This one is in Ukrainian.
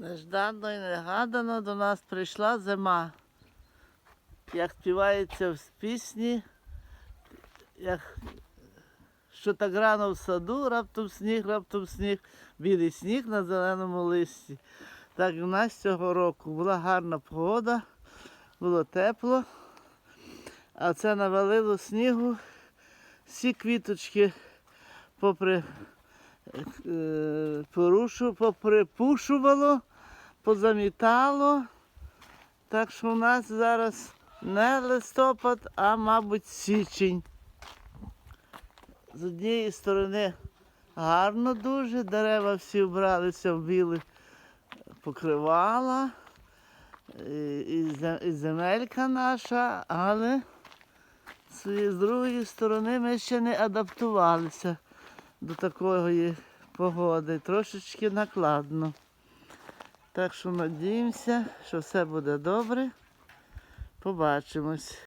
Нежданно і негадано до нас прийшла зима. Як співається в пісні, як що так рано в саду, раптом сніг, раптом сніг, білий сніг на зеленому листі. Так в нас цього року була гарна погода, було тепло, а це навалило снігу, всі квіточки попри е, порушу, поприпушувало, позамітало. Так що у нас зараз не листопад, а мабуть січень. З однієї сторони гарно дуже, дерева всі вбралися в біле покривала, і, і, зе- і земелька наша, але з другої сторони ми ще не адаптувалися до такої погоди. Трошечки накладно. Так що надіємося, що все буде добре. Побачимось.